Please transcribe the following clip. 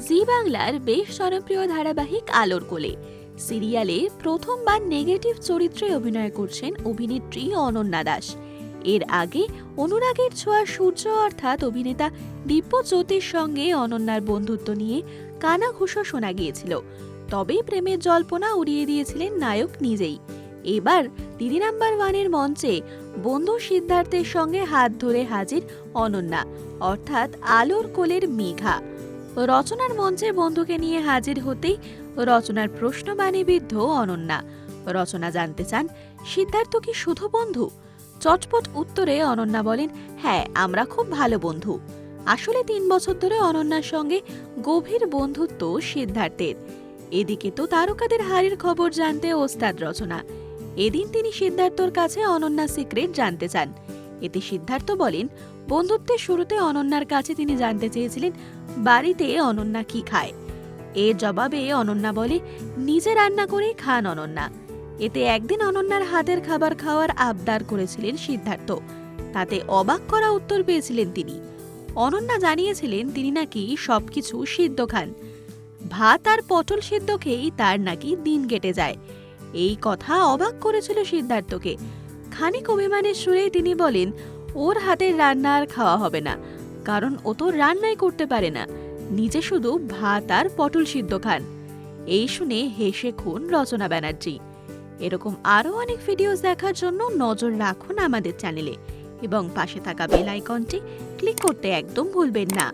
জি বাংলার বেশ জনপ্রিয় ধারাবাহিক আলোর কোলে। সিরিয়ালে প্রথমবার নেগেটিভ চরিত্রে অভিনয় করছেন অভিনেত্রী অনন্যা দাস। এর আগে অনুরাগের ছোঁয়া সূর্য অর্থাৎ অভিনেতা দিব্য জ্যোতির সঙ্গে অনন্যার বন্ধুত্ব নিয়ে কানা কানাঘুষো শোনা গিয়েছিল। তবে প্রেমের জল্পনা উড়িয়ে দিয়েছিলেন নায়ক নিজেই। এবার দিদি নাম্বার ওয়ানের মঞ্চে বন্ধু সিদ্ধার্থের সঙ্গে হাত ধরে হাজির অনন্যা, অর্থাৎ আলোর কোলের মেঘা। রচনার মঞ্চে বন্ধুকে নিয়ে হাজির হতেই রচনার প্রশ্নবাণী বিদ্ধ অনন্যা। রচনা জানতে চান, সিদ্ধার্থ কি শুধু বন্ধু? চটপট উত্তরে অনন্যা বলেন হ্যাঁ আমরা খুব ভালো বন্ধু। আসলে তিন বছর ধরে অনন্যার সঙ্গে গভীর বন্ধুত্ব সিদ্ধার্থের। এদিকে তো তারকাদের হারের খবর জানতে ওস্তাদ রচনা। এদিন তিনি সিদ্ধার্থর কাছে অনন্যা সিক্রেট জানতে চান। এতে সিদ্ধার্থ বলেন বন্ধুত্বের শুরুতে অনন্যার কাছে তিনি জানতে চেয়েছিলেন, বাড়িতে অনন্যা কি খায়? এর জবাবে অনন্যা বলে, নিজে রান্না করে খান অনন্যা। এতে একদিন অনন্যার হাতের খাবার খাওয়ার আবদার করেছিলেন সিদ্ধার্থ। তাতে অবাক করা উত্তর পেয়েছিলেন তিনি। অনন্যা জানিয়েছিলেন তিনি নাকি সবকিছু সিদ্ধ খান। ভাত আর পটল সিদ্ধ খেয়েই তার নাকি দিন কেটে যায়। এই কথা অবাক করেছিল সিদ্ধার্থকে। খানিক অভিমানের সুরে তিনি বলেন ওর হাতের রান্না আর খাওয়া হবে না, কারণ ও তো রান্নাই করতে পারে না। নিজে শুধু ভাত আর পটল সিদ্ধ খান। এই শুনে হেসে খুন রচনা ব্যানার্জি। এরকম আরও অনেক ভিডিওস দেখার জন্য নজর রাখুন আমাদের চ্যানেলে এবং পাশে থাকা বেল আইকনটি ক্লিক করতে একদম ভুলবেন না।